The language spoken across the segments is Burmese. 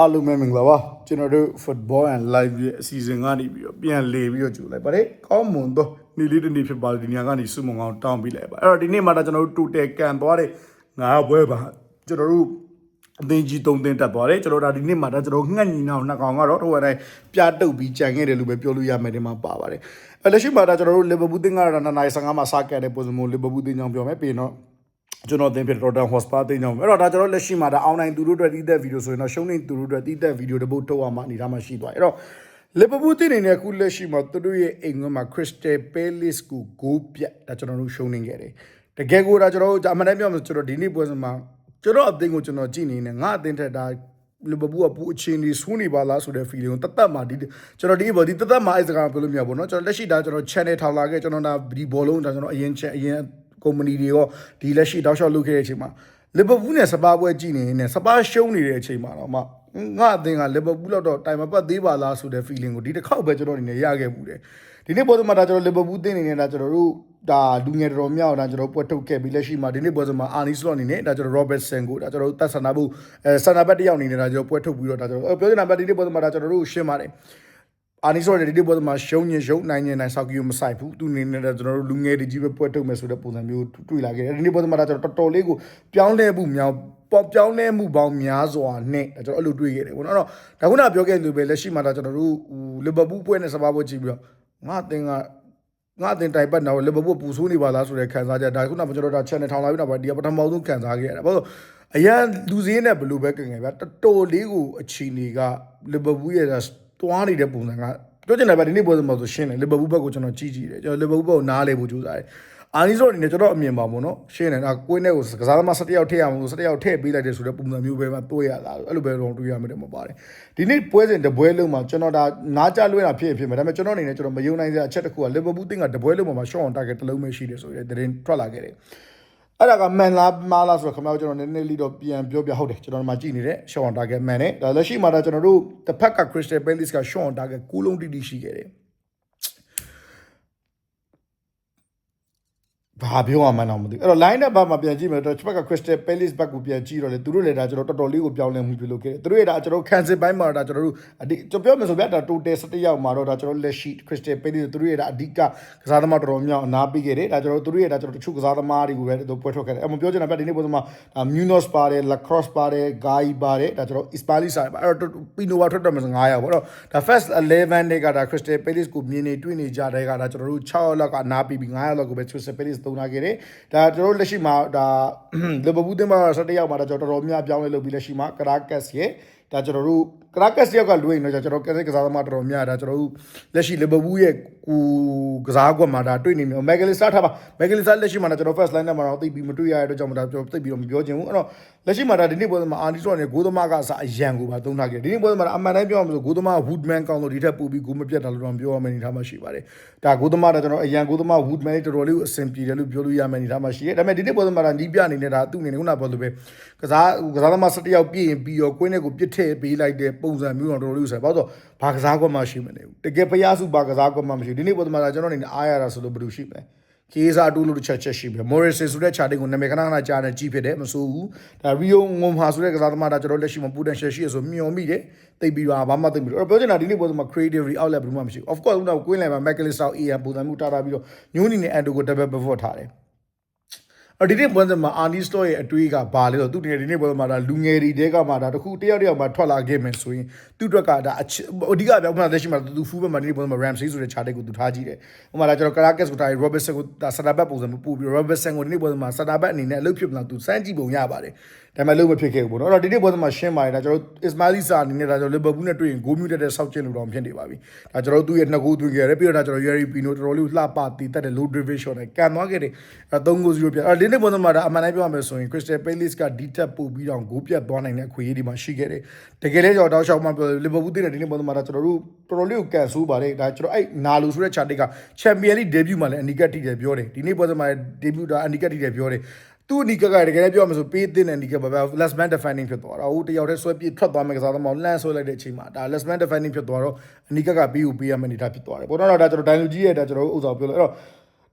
အားလုံးပဲမင်္ဂလာပါကျွန်တော်တို့ football and live ရဲ့အစီအစဉ်ကနေပြီးတော့ပြန်လေပြီးတော့ကြိုလိုက်ပါတယ်ကောင်းမွန်တော့နေ့လေးတစ်နေ့ဖြစ်ပါဒီညကနေစုမုံအောင်တောင်းပြီးလိုက်ပါအဲ့တော့ဒီနေ့မှတော့ကျွန်တော်တို့တူတယ်ကန်သွားတဲ့ငါဘွဲပါကျွန်တော်တို့အသင်းကြီးသုံးသင်းတက်သွားတယ်ကျွန်တော်ဒါဒီနေ့မှတော့ကျွန်တော်ငှက်ညီနောင်နှစ်ကောင်ကတော့တော့တိုင်းပြတုတ်ပြီးကြံခဲ့တယ်လို့ပဲပြောလို့ရမယ်ဒီမှာပါပါတယ်အဲ့လက်ရှိမှာတော့ကျွန်တော်တို့လီဗာပူးသင်းကတော့နာနိုင်15မှာစခဲ့တဲ့ပုံစံမျိုးလီဗာပူးသင်းကြောင့်ပြောမယ်ပြီးတော့ ကျွန်တော်သင်ပြတော့တန်ဟော့စပါတင်ကြောင်းအဲ့တော့ဒါကျွန်တော်လက်ရှိမှာဒါအွန်လိုင်းသူတို့အတွက်တီးတဲ့ဗီဒီယိုဆိုရင်တော့ရှုံးနေသူတို့အတွက်တီးတဲ့ဗီဒီယိုတစ်ပုတ်ထုတ်အောင်မှအနေထားမှရှိသွားအဲ့တော့လီဗာပူးတင်နေတဲ့အခုလက်ရှိမှာသူတို့ရဲ့အိမ်ကမှာ Crystal Palace ကိုဂိုးပြတ်ဒါကျွန်တော်တို့ရှုံးနေခဲ့တယ်တကယ်ကိုဒါကျွန်တော်တို့အမှန်တမ်းပြောမှကျွန်တော်ဒီနေ့ပွဲစဉ်မှာကျွန်တော်အသင်းကိုကျွန်တော်ကြည့်နေနေငါအသင်းထက်ဒါလီဗာပူးကပူအချင်းကြီးဆူးနေပါလားဆိုတဲ့ feeling ကိုတသက်မှာဒီကျွန်တော်ဒီဘောဒီတသက်မှာအဲ့စကားပြောလို့မရဘူးเนาะကျွန်တော်လက်ရှိဒါကျွန်တော် channel ထောင်လာခဲ့ကျွန်တော်ဒါဒီဘောလုံးဒါကျွန်တော်အရင်ချက်အရင် ကုမ္ပဏီတွေရောဒီလက်ရှိတောက်လျှောက်လုပ်ခဲ့တဲ့အချိန်မှာလီဗာပူးနဲ့စပါးပွဲကြည့်နေနေစပါးရှုံးနေတဲ့အချိန်မှာတော့မှငါအသင်းကလီဗာပူးလောက်တော့တိုင်မပတ်သေးပါလားဆိုတဲ့ feeling ကိုဒီတစ်ခေါက်ပဲကျွန်တော်အနေနဲ့ရခဲ့မှုတယ်ဒီနေ့ပွဲမှာဒါကျွန်တော်လီဗာပူးသင်းနေနေတာကျွန်တော်တို့ဒါလူငယ်တော်တော်များတော့ဒါကျွန်တော်ပွဲထုတ်ခဲ့ပြီးလက်ရှိမှာဒီနေ့ပွဲမှာအာနီစလော့အနေနဲ့ဒါကျွန်တော် Robertson ကိုဒါကျွန်တော်တို့သက်ဆန္ဒဘူးအဲဆန္ဒဘက်တစ်ယောက်အနေနဲ့ဒါကျွန်တော်ပွဲထုတ်ပြီးတော့ဒါကျွန်တော်ပြောချင်တာပဲဒီနေ့ပွဲမှာဒါကျွန်တော်တို့ရှင်းပါတယ် အာနီဆိုတဲ့ဒီဒီပေါ်မှာရှုံးညင်ရှုံးနိုင်ညင်နိုင်ဆောက်ကီကိုမဆိုင်ဘူးသူနေနေတဲ့ကျွန်တော်တို့လူငယ်တွေကြီးပဲပွဲထုတ်မယ်ဆိုတဲ့ပုံစံမျိုးတွေ့လာခဲ့တယ်ဒီနေ့ပေါ်မှာကျွန်တော်တော်တော်လေးကိုပြောင်းလဲမှုမြောင်ပေါ်ပြောင်းလဲမှုပေါင်းများစွာနဲ့ကျွန်တော်အဲ့လိုတွေ့ခဲ့တယ်ပေါ့နော်အဲ့တော့ဒါခုနပြောခဲ့လို့ပဲလက်ရှိမှာဒါကျွန်တော်တို့လီဗာပူးပွဲနဲ့စပါးပွဲကြည့်ပြီးတော့ငါအသင်ကငါအတင်တိုင်ပတ်တော့လီဗာပူးပူဆိုးနေပါလားဆိုတဲ့ခံစားချက်ဒါခုနကကျွန်တော်တို့ channel ထောင်လာပြီးတော့ဒီကပထမဆုံးခံစားခဲ့ရတာဘာလို့အရန်လူစည်းနဲ့ဘယ်လိုပဲကင်ငယ်ဗျာတော်တော်လေးကိုအချီနေကလီဗာပူးရဲ့ တွားနေတဲ့ပုံစံကပြောချင်တယ်ဗျာဒီနေ့ပွဲစဉ်မှာဆိုရှင်းတယ်လီဗာပူးဘက်ကိုကျွန်တော်ကြည့်ကြည့်တယ်ကျွန်တော်လီဗာပူးဘက်ကိုနားလေဖို့ကြိုးစားတယ်အာနီဆိုအနေနဲ့ကျွန်တော်အမြင်ပါပေါ့နော်ရှင်းတယ်ဒါကိုင်းနဲ့ကိုကစားသမား17ယောက်ထည့်ရမှာဆို17ယောက်ထည့်ပေးလိုက်တယ်ဆိုတဲ့ပုံစံမျိုးပဲမှတွေးရတာအဲ့လိုပဲတော့တွေးရမယ်တယ်မပါတယ်ဒီနေ့ပွဲစဉ်တပွဲလုံးမှာကျွန်တော်ဒါနားကြလွှဲတာဖြစ်ဖြစ်မယ်ဒါပေမဲ့ကျွန်တော်အနေနဲ့ကျွန်တော်မယုံနိုင်စရာအချက်တစ်ခုကလီဗာပူးတင်းကတပွဲလုံးမှာရှော့အောင်တာဂက်တစ်လုံးပဲရှိတယ်ဆိုတဲ့သတင်းထွက်လာခဲ့တယ် အဲ့ဒါကမန်လားမာလားဆိုတော့ခင်ဗျားတို့ကျွန်တော်နည်းနည်းလေးတော့ပြန်ပြောပြဟုတ်တယ်ကျွန်တော်တို့မှကြည့်နေတဲ့ Sean on target man နဲ့ဒါလက်ရှိမှာတော့ကျွန်တော်တို့တစ်ဖက်က Crystal Palace က Sean on target ကူးလုံးတိတိရှိခဲ့တယ် ဘာပြောရမှန်းတော့မသိဘူးအဲ့တော့ line up ဘက်မှာပြန်ကြည့်မယ်တော့တစ်ဖက်က Crystal Palace ဘက်ကိုပြန်ကြည့်တော့လေသူတို့လည်းဒါကျွန်တော်တော်တော်လေးကိုပြောင်းလဲမှုပြုလုပ်ခဲ့တယ်သူတို့ရဲ့ဒါကျွန်တော် cancel ဘိုင်းမှာဒါကျွန်တော်တို့အဓိကျွန်တော်ပြောမယ်ဆိုဗျာဒါ total 17ယောက်မှာတော့ဒါကျွန်တော်လက်ရှိ Crystal Palace သူတို့ရဲ့ဒါအဓိကကစားသမားတော်တော်များအနာပေးခဲ့တယ်ဒါကျွန်တော်သူတို့ရဲ့ဒါကျွန်တော်တချို့ကစားသမားတွေကိုပဲသူပွဲထွက်ခဲ့တယ်အဲ့မပြောချင်တာဗျဒီနေ့ပုံစံမှာ Munoz ပါတယ် Lacrosse ပါတယ် Guy ပါတယ်ဒါကျွန်တော် Ispalis ဆိုင်ပါအဲ့တော့ Pinova ထွက်တော့မယ်ဆို9ယောက်ပေါ့နော်ဒါ first 11တွေကဒါ Crystal Palace ကိုမြင်နေတွေ့နေကြတဲ့ကဒါကျွန်တော်တို့6ယောက်လောက်ကအနာပြီးပြီး9ယောက်လောက်ကိုပဲ Crystal Palace သုံးလာခဲ့တယ်ဒါကျွန်တော်တို့လက်ရှိမှာဒါလီဗာပူးတင်မှာ17ယောက်မှာဒါကျွန်တော်တော်တော်များပြောင်းလဲလုပ်ပြီးလက်ရှိမှာကရာကတ်စ်ရဲ့ဒါကျွန်တော်တို့ကရာကတ်စ်ရောက်ကလွေးနေတော့ကျွန်တော်ကက်ကစားသမားတော်တော်များဒါကျွန်တော်တို့လက်ရှိလီဗာပူးရဲ့ ကူကစားကွက်မှာဒါတွေ့နေမျိုးမက်ကလစ်စာထားပါမက်ကလစ်စာလက်ရှိမှာဒါကျွန်တော် first line နဲ့မှာတော့သိပြီးမတွေ့ရတဲ့အတွက်ကြောင့်ဒါကျွန်တော်သိပြီးတော့မပြောချင်ဘူးအဲ့တော့လက်ရှိမှာဒါဒီနေ့ပွဲမှာအာနီဆိုနဲ့ဂိုးသမားကအစားအရန်ကိုပါသုံးထားခဲ့ဒီနေ့ပွဲမှာအမှန်တိုင်းပြောရမှာဆိုဂိုးသမား Woodman ကောင်းလို့ဒီထက်ပိုပြီးဂိုးမပြတ်တာလို့တော့ပြောရမယ်အနေထားမှရှိပါတယ်ဒါဂိုးသမားဒါကျွန်တော်အရန်ဂိုးသမား Woodman တော်တော်လေးကိုအဆင်ပြေတယ်လို့ပြောလို့ရမယ်အနေထားမှရှိတယ်ဒါပေမဲ့ဒီနေ့ပွဲမှာဒါနီးပြအနေနဲ့ဒါသူ့အနေနဲ့ခုနပြောလို့ပဲကစားကစားသမား17ယောက်ပြည့်ရင်ပြီးရောကွင်းထဲကိုပြစ်ထည့်ပေးလိုက်တဲ့ပုံစံမျိုးတော့တော်တော်လေးဆိုဘာလို့ ဘာကစားကွက်မှရှိမနေဘူးတကယ်ဖျားစုဘာကစားကွက်မှမရှိဒီနေ့ပွဲမှာဒါကျွန်တော်အနေနဲ့အားရတာဆိုလို့ဘယ်လိုရှိမလဲကေးစားတူလို့တစ်ချက်ချက်ရှိပြီမော်ရီဆစ်ဆိုတဲ့ခြာတင်ကိုနာမည်ခဏခဏကြားနေကြည့်ဖြစ်တယ်မဆိုးဘူးဒါရီယိုငုံဟာဆိုတဲ့ကစားသမားဒါကျွန်တော်လက်ရှိမှာပူတန်ရှယ်ရှိရဆိုမျောမိတယ်တိတ်ပြီးတော့ဘာမှသိမလို့အဲ့ပြောချင်တာဒီနေ့ပေါ်မှာ creativity outlet ဘယ်မှမရှိဘူး of course တော့ကွင်းလယ်မှာ McAllister AM ပုံစံမျိုးတာတာပြီးတော့ညိုးနီနဲ့ Ando ကို double before ထားတယ် အဒီနေ့ပွဲစဉ်မှာအာနီစတော့ရဲ့အတွေးကဘာလဲဆိုတော့သူတကယ်ဒီနေ့ပွဲမှာဒါလူငယ်တွေတဲကမှဒါတခုတယောက်တယောက်မှထွက်လာခဲ့မယ်ဆိုရင်သူ့အတွက်ကဒါအဓိကပြောင်းမှလက်ရှိမှာသူဖူးဘက်မှာဒီနေ့ပွဲမှာ Ramsey ဆိုတဲ့ chart ကိုသူထားကြည့်တယ်။ဥပမာဒါကျွန်တော် Caracas ကိုထား Robertson ကိုဒါစတာဘက်ပုံစံမျိုးပို့ပြီး Robertson ကိုဒီနေ့ပွဲမှာစတာဘက်အနေနဲ့အလုပ်ဖြစ်မလားသူစမ်းကြည့်ပုံရပါတယ်။ဒါပေမဲ့လုံးမဖြစ်ခဲ့ဘူးပေါ့နော်။အဲ့တော့ဒီနေ့ပွဲမှာရှင်းပါတယ်ဒါကျွန်တော် Ismaili Sarr အနေနဲ့ဒါကျွန်တော် Liverpool နဲ့တွေ့ရင်ဂိုးမြူတက်တဲ့ဆောက်ကျင်းလို့တော့ဖြစ်နေပါပြီ။ဒါကျွန်တော်သူ့ရဲ့နှစ်ဂိုးသွင်းခဲ့ရတယ်ပြီးတော့ဒါကျွန်တော် Yeri Pino တော်တော်လေးလှပတည်တက်တဲ့ low driven shot နဲ့ကန်သွားခဲ့တယ်။အဲ3ဂိုး0ပြတ်။အဲ့ဒီနေ့ပွဲမှာဒါအမှန်တိုင်းပြောရမယ်ဆိုရင် Crystal Palace ကဒီတက်ပို့ပြီးတော့ဂိုးပြတ်သွားနိုင်တဲ့အခွင့်အရေးဒီမှာရှိခဲ့တယ်။တကယ်လဲကျွန်တော်တောက်လျှောက်မှပြော Liverpool တင်းတဲ့ဒီနေ့ပွဲမှာဒါကျွန်တော်တို့တော်တော်လေးကိုကန်ဆိုးပါတယ်။ဒါကျွန်တော်အဲ့နာလူဆိုတဲ့ chart က Champions League debut မှာလည်းအနီကတ်တိတယ်ပြောတယ်။ဒီနေ့ပွဲမှာ debut ဒါအနီကတ်တိတယ်ပြောတယ်။သူ့အနီကကတကယ်ပြောရမှာဆိုပေးတဲ့အနီကဘာပဲ last man defining ဖြစ်သွားတာဟိုတယောက်တည်းဆွဲပြစ်ထွက်သွားမယ်ကစားသမားလန့်ဆွဲလိုက်တဲ့အချိန်မှာဒါ last man defining ဖြစ်သွားတော့အနီကကပြီးကိုပေးရမယ့်အနေထားဖြစ်သွားတယ်ပေါ်တော့ဒါကျွန်တော်ဒိုင်လူကြီးရဲ့ဒါကျွန်တော်ဥစ္စာပြောလို့အဲ့တော့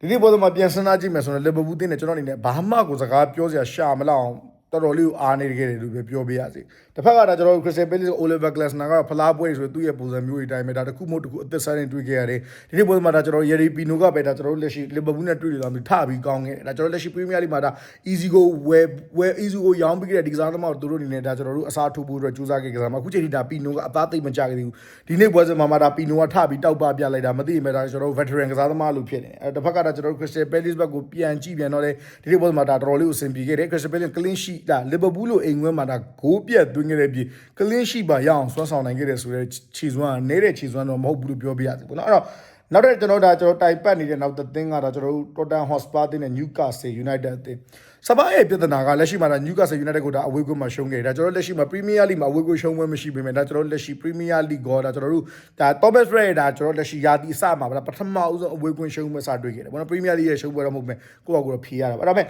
ဒီနေ့ပေါ်မှာပြန်စဉ်းစားကြည့်မယ်ဆိုတော့ Liverpool တင်းနဲ့ကျွန်တော်အနေနဲ့ဘာမှကိုစကားပြောစရာရှာမလောက်အောင်တတော်တော်လေးကိုအားနေခဲ့တယ်လို့ပဲပြောပြရစီ တစ်ဖက်ကဒါကျွန်တော်တို့ Crystal Palace Oliver Glasner ကတော့ဖလားပွဲဆိုသူ့ရဲ့ပုံစံမျိုးတွေအတိုင်းပဲဒါတစ်ခုမဟုတ်တစ်ခုအသက်ဆိုင်နေတွေ့ခဲ့ရတယ်ဒီနေ့ပွဲမှာဒါကျွန်တော် Yeri Pino ကပဲဒါကျွန်တော်တို့လက်ရှိ Liverpool နဲ့တွေ့ရတာမျိုးထပြီးကောင်းခဲ့တယ်ဒါကျွန်တော်လက်ရှိ Premier League မှာဒါ easy go ဝယ်ဝယ် easy go ရောင်းပြီးခဲ့တဲ့ဒီကစားသမားတို့တို့အနေနဲ့ဒါကျွန်တော်တို့အစားထိုးဖို့အတွက်ကြိုးစားခဲ့ကြစားမှာအခုချိန်ထိဒါ Pino ကအသားသိမ့်မကြခဲ့သေးဘူးဒီနေ့ပွဲစဉ်မှာမှာဒါ Pino ကထပြီးတောက်ပပြလိုက်တာမသိရင်ပဲဒါကျွန်တော်တို့ veteran ကစားသမားလို့ဖြစ်နေတယ်အဲတစ်ဖက်ကဒါကျွန်တော်တို့ Crystal Palace ဘက်ကိုပြန်ကြည့်ပြန်တော့လေဒီနေ့ပွဲမှာဒါတော်တော်လေးကိုအဆင်ပြေခဲ့တယ် Crystal Palace clean sheet ဒါ Liverpool လို့အိမ်ဝင်းမှာဒါဂိုးပြတ်သွင်းခဲ့တဲ့ပြည် clean sheet ပါရအောင်ဆွမ်းဆောင်နိုင်ခဲ့တယ်ဆိုတော့ခြေစွမ်းကနေတဲ့ခြေစွမ်းတော့မဟုတ်ဘူးလို့ပြောပြရစီပေါ့နော်အဲ့တော့နောက်တဲ့ကျွန်တော်ဒါကျွန်တော်တိုင်ပတ်နေတဲ့နောက်တဲ့သင်းကတော့ကျွန်တော်တို့ Tottenham Hotspur တင်းနဲ့ Newcastle United တင်းစပါးရဲ့ပြဿနာကလက်ရှိမှာဒါ Newcastle United ကိုဒါအဝေးကွင်းမှာရှုံးခဲ့တယ်ဒါကျွန်တော်လက်ရှိမှာ Premier League မှာအဝေးကွင်းရှုံးပွဲမရှိပေမဲ့ဒါကျွန်တော်လက်ရှိ Premier League ကောဒါကျွန်တော်တို့ဒါ Thomas Ray ဒါကျွန်တော်လက်ရှိယာတီအစမှာဒါပထမဦးဆုံးအဝေးကွင်းရှုံးပွဲစတွေ့ခဲ့တယ်ဘောနော် Premier League ရဲ့ရှုံးပွဲတော့မဟုတ်ပဲကိုယ့်အကူတော့ဖြေရတာပါအဲ့ဒါပေမဲ့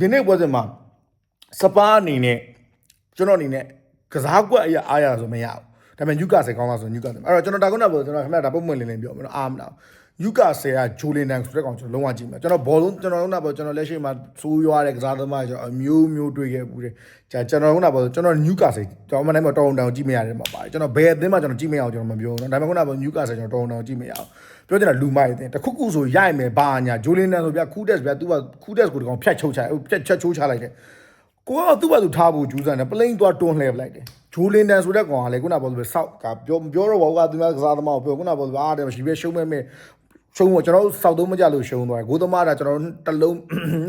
ဒီနေ့ပွဲစဉ်မှာစပါးအနေနဲ့ ကျွန်တော်အနေနဲ့ကစားကွက်အရာအားရဆိုမရဘူးဒါပေမဲ့ယူကာဆယ်ကောင်းလားဆိုယူကာဆယ်အဲ့တော့ကျွန်တော်ဒါကုန်းတော့ကျွန်တော်ခင်ဗျာဒါပုံမှန်လင်းလင်းပြောမလို့အားမလားယူကာဆယ်ကဂျိုလီနန်ဆိုတဲ့ကောင်ကျွန်တော်လုံးဝကြည့်မှာကျွန်တော်ဘောလုံးကျွန်တော်တို့ကပေါ့ကျွန်တော်လက်ရှိမှာစိုးရွားတဲ့ကစားသမားကျွန်တော်အမျိုးမျိုးတွေ့ခဲ့ဘူးတယ်ကြာကျွန်တော်တို့ကပေါ့ကျွန်တော်ယူကာဆယ်ကျွန်တော်မနိုင်မတော်အောင်တောင်ကြည့်မရတဲ့မှာပါတယ်ကျွန်တော်ဘယ်အသင်းမှကျွန်တော်ကြည့်မရအောင်ကျွန်တော်မပြောဘူးနော်ဒါပေမဲ့ခုနကပေါ့ယူကာဆယ်ကျွန်တော်တော်အောင်တောင်ကြည့်မရအောင်ပြောချင်တာလူမိုက်အသင်းတခုခုဆိုရိုက်မယ်ဘာညာဂျိုလီနန်ဆိုဗျာခူးတက်ဗျာသူကခူးတက်ကိုတကောင်ဖြတ်ချုပ်ချဖြတ်ချက်ချိုးချလိုက်တယ် ကိုကသူ့ဘာသူထားဖို့ကြိုးစားနေပလိန်သွားတွန်းလှည့်ပလိုက်တယ်ဂျိုလင်တန်ဆိုတဲ့ကောင်ကလေခုနကပြောလို့စောက်ကပြောပြောတော့ဘောကသူများကစားသမားကိုပြောခုနကပြောလို့အားတယ်မရှိပဲရှုံးမဲ့မဲ့ရှုံးတော့ကျွန်တော်တို့စောက်သုံးမကြလို့ရှုံးသွားတယ်ဂိုးသမားဒါကျွန်တော်တို့တစ်လုံး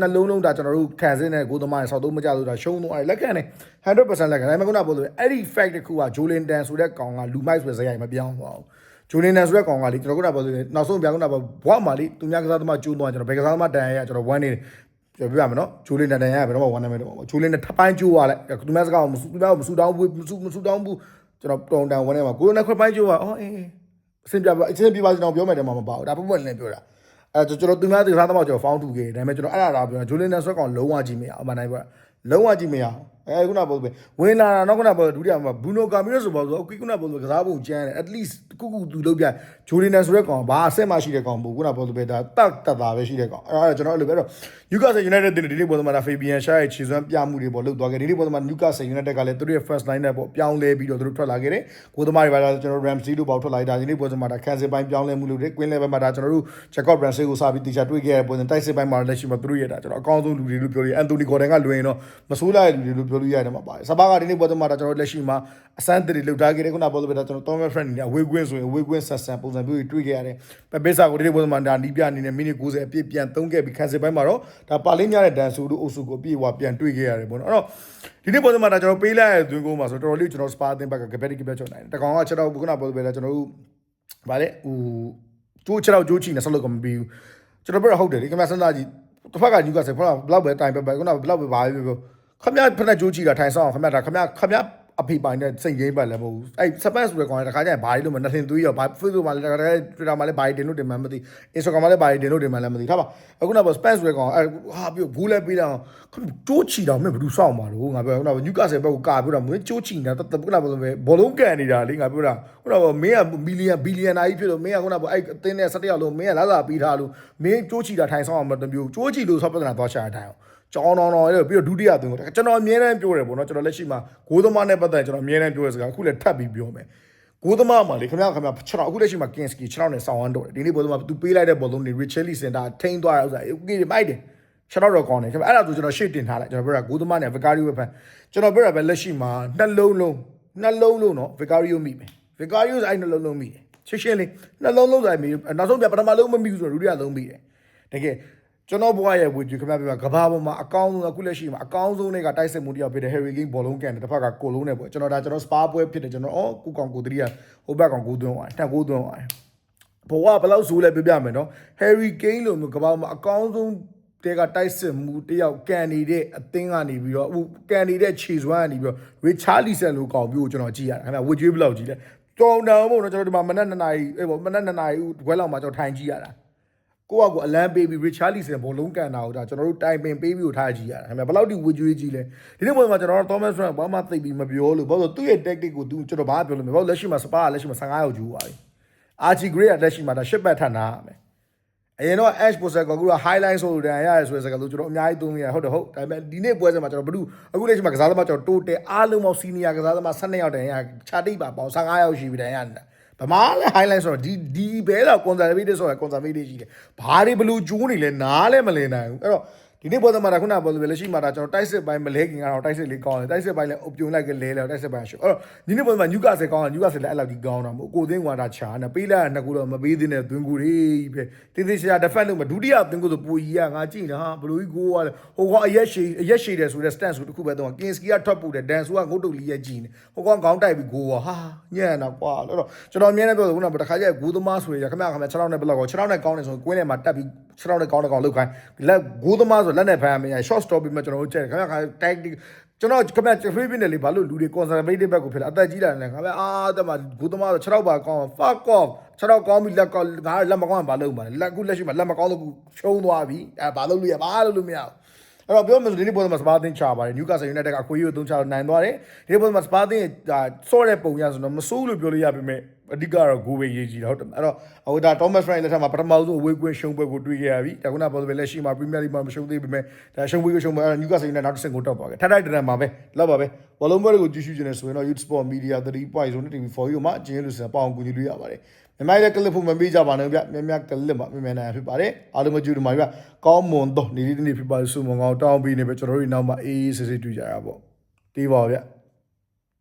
နှလုံးလုံးဒါကျွန်တော်တို့ခံစင်းတဲ့ဂိုးသမားစောက်သုံးမကြလို့ဒါရှုံးသွားတယ်လက်ခံတယ်100%လက်ခံဒါပေမဲ့ခုနကပြောလို့အဲ့ဒီ fact တစ်ခုကဂျိုလင်တန်ဆိုတဲ့ကောင်ကလူမိုက်ဆိုတဲ့ဇာတ်ရိုက်မပြောင်းပါဘူးဂျိုလင်တန်ဆိုတဲ့ကောင်ကလေကျွန်တော်ခုနကပြောလို့နောက်ဆုံးပြောင်းခုနကဘွားမာလေးသူများကစားသမားကျိုးသွားကျွန်တော်ဘယ်ကစားသမားတန်ရရကျွန်တော်ဝမ်းနေတယ် ပြောပြရမယ်နော်ဂျိုလင်တန်တန်ရဘယ်တော့မှဝမ်းနေမယ်တော့ဂျိုလင်နဲ့ထပ်ပိုင်းကျိုးသွားလိုက်သူများစကားကိုမစူသူများကိုမစူတောင်းဘူးမစူမစူတောင်းဘူးကျွန်တော်တုံတန်ဝမ်းနေမှာကိုရိုနာခွက်ပိုင်းကျိုးသွားအော်အေးအဆင်ပြပါအဆင်ပြပါကျွန်တော်ပြောမယ်တယ်မှာမပါဘူးဒါပုံမှန်လည်းပြောတာအဲကျွန်တော်သူများစကားသမားကျွန်တော်ဖောင်းတူခဲ့တယ်ဒါပေမဲ့ကျွန်တော်အဲ့ဒါတော့ပြောဂျိုလင်နဲ့ဆွဲကောင်လုံးဝကြည့်မရအောင်မနိုင်ဘူးလုံးဝကြည့်မရအောင် အဲခုနကပြောပဲဝင်လာတာနောက်ခုနကပြောဒုတိယမှာဘူနိုကာမီရိုဆိုပေါ့ဆိုအခုခုနကပြောကစားဖို့ကျန်းတယ် at least ကုကုသူလုပ်ပြဂျိုလီနန်ဆိုတဲ့ကောင်ဘာအဆက်မရှိတဲ့ကောင်ဘူးခုနကပြောပဲဒါတတ်တတ်တာပဲရှိတဲ့ကောင်အဲကျွန်တော်အဲ့လိုပဲတော့ Newcastle United တင်ဒီနေ့ပေါ်မှာဒါ Fabian Shah ရဲ့ခြေစွမ်းပြမှုတွေပေါ့လုတ်သွားခဲ့ဒီနေ့ပေါ်မှာ Newcastle United ကလည်းသူတို့ရဲ့ first line နဲ့ပေါ့ပြောင်းလဲပြီးတော့သူတို့ထွက်လာခဲ့တယ်ကိုသမားတွေပါဒါကျွန်တော် Ramsey တို့ပေါ့ထွက်လာတာဒီနေ့ပေါ်မှာဒါ cancel ပိုင်းပြောင်းလဲမှုလုပ်တယ် Queen level မှာဒါကျွန်တော်တို့ Jacob Ramsey ကိုစာပြီးတေချာတွေ့ခဲ့ရတဲ့ပုံစံတိုက်စစ်ပိုင်းမှာလက်ရှိမှာသူတို့ရဲ့ဒါကျွန်တော်အကောင်းဆုံးလူတွေလို့ပြောလို့ Anthony Gordon ကလွင်ရင်တော့မဆိုးလာတဲ့လူတွေလို့ပြောလို့ရတယ်မှာပါတယ်စပါးကဒီနေ့ပေါ်မှာဒါကျွန်တော်လက်ရှိမှာအစမ်းတရီလုတ်ထားခဲ့တယ်ခုနကပေါ်လို့ပဲဒါကျွန်တော် Thomas Friend နေအဝေးကွင်းဆိုရင်အဝေးကွင်းဆက်ဆံပုံစံမျိုးတွေတွေ့ခဲ့ရတယ်ပပစ်စာကိုဒီနေ့ပေါ်မှာဒါနီးပြအနေနဲ့မိနစ်90အပြည့်ပြန်သုံးခဲ့ပြီး cancel ပိုင်းမှာတော့ဒါပါလင်းများတဲ့ဒန်ဆူတို့အုပ်စုကိုအပြည့်အဝပြန်တွေ့ခဲ့ရတယ်ပေါ့နော်အဲ့တော့ဒီနေ့ပေါ်မှာဒါကျွန်တော်ပေးလိုက်တဲ့သွင်းကုန်းမှာဆိုတော်တော်လေးကျွန်တော်စပါအသင်းဘက်ကကပက်တီကပက်ချောနိုင်တယ်တကောင်ကချက်တော့ခုနကပေါ်လို့ပဲဒါကျွန်တော်တို့ဗါလေဟိုကျိုးချက်တော့ကျိုးချီနေဆက်လို့ကမပြီးဘူးကျွန်တော်ပြောဟုတ်တယ်ဒီကမစဉ်းစားကြည့်တစ်ဖက်ကညူကဆက်ဖက်ကဘလောက်ပဲတိုင်ပဲပဲခုနကဘလောက်ပဲဘာပဲပြော ခမရဖက်နဲ့ကျိုးချီတာထိုင်ဆောင်ခမရဒါခမရခမရအဖေပိုင်တဲ့စိတ်ရင်းပါလည်းမဟုတ်ဘူးအဲ့စပန့်ဆိုတဲ့ကောင်ကတခါကျရင်ဘာလို့မနှထင်သွေးရောဘာ Facebook မှာလည်းတခါတည်း Twitter မှာလည်းဘာတင်လို့တင်မှမသိ Instagram မှာလည်းဘာတင်လို့တင်မှလည်းမသိထားပါအခုနောက် span ဆိုတဲ့ကောင်အဲ့ဟာပြီးဘူးလည်းပြီးတော့တိုးချီတော့မင်းဘယ်သူစောင့်မှာလို့ငါပြောခုနောက် Newcastle ဘက်ကကာပြောတာမင်းတိုးချီနေတာတခုနောက်ဘောလုံးကန်နေတာလေငါပြောတာခုနောက်မင်းကမီလီယံဘီလီယံနာကြီးဖြစ်လို့မင်းကခုနောက်အဲ့အသင်းနဲ့၁၇ရောက်လို့မင်းကလာလာပြီးထားလို့မင်းတိုးချီတာထိုင်ဆောင်အောင်မတမျိုးတိုးချီလို့ဆော့ပြဿနာသွားရှာတိုင်းအောင် ကျောင်းတော်တော်လေးပြီးတော့ဒုတိယသွင်းကိုကျွန်တော်အမြဲတမ်းပြောတယ်ပေါ့နော်ကျွန်တော်လက်ရှိမှာဂိုးသမားနဲ့ပတ်သက်ကျွန်တော်အမြဲတမ်းပြောရစကားအခုလည်းထပ်ပြီးပြောမယ်ဂိုးသမားမှာလေခင်ဗျားခင်ဗျာ6အခုလက်ရှိမှာ Kinski 6နဲ့ဆောင်းဝမ်းတော့တယ်ဒီနေ့ဘောလုံးမှာသူပေးလိုက်တဲ့ဘောလုံးတွေ Richelli Center ထိန်းသွားတဲ့ဥစ္စာအေးမိုက်တယ်6တော့ကောင်းတယ်ခင်ဗျာအဲ့ဒါဆိုကျွန်တော်ရှေ့တင်ထားလိုက်ကျွန်တော်ပြောတာဂိုးသမားနဲ့ Vicario ပဲဖန်ကျွန်တော်ပြောတာပဲလက်ရှိမှာနှလုံးလုံးနှလုံးလုံးနော် Vicario မိမယ် Vicario ဆိုအဲ့နှလုံးလုံးမိတယ်ရှင်းရှင်းလေးနှလုံးလုံးဆိုအဲ့မိနောက်ဆုံးပြပထမလုံးမမိဘူးဆိုတော့ဒုတိယလုံးမိတယ်တကယ် ကျွန်တော်ဘွားရဲ့ဝေဂျူခင်ဗျားပြောကဘာပေါ်မှာအကောင်းဆုံးအခုလက်ရှိမှာအကောင်းဆုံးတွေကတိုက်စစ်မှုတယောက်ဖြစ်တဲ့ Harry Kane ဘောလုံးကန်တယ်တစ်ဖက်ကကိုလုံးနဲ့ပေါ့ကျွန်တော်ဒါကျွန်တော်စပါပွဲဖြစ်တယ်ကျွန်တော်အော်ကုကောင်ကိုတရီကဟိုဘက်ကောင်ကိုသွင်းသွားတယ်တက်ကိုသွင်းသွားတယ်ဘဝဘယ်လောက်ဆိုးလဲပြပြမယ်နော် Harry Kane လိုမျိုးကဘာမှာအကောင်းဆုံးတဲကတိုက်စစ်မှုတယောက်ကန်နေတဲ့အသင်းကနေပြီးတော့ဟိုကန်နေတဲ့ခြေစွမ်းကနေပြီးတော့ Richarlison လိုကောင်မျိုးကိုကျွန်တော်ကြည့်ရတယ်ခင်ဗျာဝေဂျွေးဘယ်လောက်ကြည့်လဲတောင်းတောင်းမို့နော်ကျွန်တော်ဒီမှာမနက်2နာရီအေးပေါ့မနက်2နာရီဘွဲလောက်မှာကျွန်တော်ထိုင်ကြည့်ရတာ ကိုကကိုအလန်းပေးပြီး Richarlison ဘောလုံးကန်တာကိုဒါကျွန်တော်တို့တိုင်ပင်ပေးပြီးကိုထားကြည့်ရတာခင်ဗျဘယ်လောက်ထိဝေကြွေးကြီးလဲဒီနေ့ပွဲမှာကျွန်တော်တို့ Thomas Frank ဘာမှသိပြီးမပြောလို့ဘာလို့သူ့ရဲ့ tactic ကိုသူကျွန်တော်ဘာပြောလို့မလဲဘာလို့လက်ရှိမှာ Spa ကလက်ရှိမှာ15ယောက်ကျူးသွားပြီ Archie Gray ကလက်ရှိမှာဒါ10ဘတ်ထပ်နာရမယ်အရင်တော့ Ash Poster ကအခုက highlight ဆိုလို့တန်ရတယ်ဆိုတဲ့စကားလို့ကျွန်တော်အများကြီးသုံးနေရဟုတ်တယ်ဟုတ်ဒါပေမဲ့ဒီနေ့ပွဲစဉ်မှာကျွန်တော်ဘ누구အခုလက်ရှိမှာကစားသမားကျွန်တော် total အားလုံးပေါင်း senior ကစားသမား12ယောက်တန်ရခြာတိတ်ပါပေါင်း15ယောက်ရှိပြီတန်ရနေတာ ဗမာလဲ highlight ဆိုတော့ဒီဒီဘဲတော့ conservative ဆိုတော့ conservative ရှိတယ်ဘာတွေဘလူကျိုးနေလဲနားလဲမလည်နိုင်ဘူးအဲ့တော့ ဒီနေ့ပွဲသမားတာခုနကပြောလို့ပဲလက်ရှိမှာဒါကျွန်တော်တိုက်စစ်ပိုင်းမလဲခင်ကတော့တိုက်စစ်လေးကောင်းတယ်တိုက်စစ်ပိုင်းလည်းအပြုံလိုက်ကလဲလဲတိုက်စစ်ပိုင်းရှုပ်အဲ့တော့ဒီနေ့ပွဲသမား Newcastle ကောင်းတာ Newcastle လည်းအဲ့လောက်ကြီးကောင်းတာမဟုတ်ကိုသိန်းကွာတာချာနေပေးလိုက်နှစ်ခုတော့မပေးသေးတဲ့သွင်းကူတွေပဲတင်းတင်းရှာ defend လုပ်မှာဒုတိယသွင်းကူဆိုပူကြီးကငါကြည့်နေဟာဘလူကြီးကိုကလည်းဟိုကအရက်ရှိအရက်ရှိတယ်ဆိုတဲ့ stance ဆိုတစ်ခုပဲတော့ Kinski ကထွက်ပူတယ်ဒန်ဆူကငုတ်တုတ်လီရဲ့ကြည့်နေဟိုကောင်ခေါင်းတိုက်ပြီးကိုကဟာညံ့တာကွာအဲ့တော့ကျွန်တော်အမြဲတမ်းပြောတယ်ခုနကတခါကျဂိုးသမားဆိုရခမခမ6လောက်နဲ့ဘလောက်ကော6လောက်နဲ့ကောင်းတယ်ဆိုရင်ကွင်းထဲမှာတက်ပြီး 6လောက်နဲ့ကောင်းတဲ့ကောင်လောက်ခိုင်းလက်ဂိုးသမားဆိုလက်နဲ့ဖမ်းရမယ် short stop ပြီးမှကျွန်တော်တို့ကျဲခမခါ tactic ကျွန်တော်ခမချဖေးပြနေလေဘာလို့လူတွေ conservative ဘက်ကိုဖြစ်လာအသက်ကြီးလာတယ်ခမအာတက်မှာဂိုးသမားဆို6လောက်ပါကောင်း fuck off 6လောက်ကောင်းပြီလက်ကောငါလက်မကောင်းဘာလုပ်မှာလဲလက်ခုလက်ရှိမှာလက်မကောင်းတော့ရှုံးသွားပြီအဲဘာလုပ်လို့ရဘာလုပ်လို့မရဘူးအဲ့တော့ပြောမယ်ဆိုဒီနေ့ပွဲမှာစပါးသင်းချပါတယ်နျူကာဆယ်ယူနိုက်တက်ကခွေးကိုသုံးချတော့နိုင်သွားတယ်ဒီနေ့ပွဲမှာစပါးသင်းဒါစော့တဲ့ပုံရဆိုတော့မဆိုးလို့ပြောလို့ရပါမယ် အဓိကတော့ဂိုးပဲရေးကြည့်တာဟုတ်တယ်အဲ့တော့ဟိုဒါ Thomas Frank လက်ထက်မှာပထမဆုံးအဝေးကွင်းရှုံးပွဲကိုတွေ့ခဲ့ရပြီဒါကနာပေါ်ဆိုပဲလက်ရှိမှာ Premier League မှာမရှုံးသေးပေမဲ့ဒါရှုံးပွဲကိုရှုံးပွဲအဲ့တော့နျူကာဆယ်ယူနိုက်နောက်တစ်ဆင့်ကိုတောက်သွားခဲ့ထိုက်ထိုက်တန်မှာပဲလောက်ပါပဲဘောလုံးပွဲတွေကိုကြည့်ရှုနေဆိုရင်တော့ Youth Sport Media 3.0နဲ့ TV4 ကိုမှအကျဉ်းလို့ဆိုပေါအောင်ကူညီလို့ရပါတယ်မြန်မာရဲ့ကလစ်ဖို့မမေ့ကြပါနဲ့ဗျမြမြကလစ်မှာမြမြနိုင်ဖြစ်ပါတယ်အားလုံးမကြည့်လို့မှာဗျကောင်းမွန်တော့နေလေးတနေ့ဖြစ်ပါစုမကောင်းတောင်းပြီးနေပဲကျွန်တော်တို့နောက်မှာအေးအေးဆေးဆေးတွေ့ကြရပါပေါ့တီးပါဗျ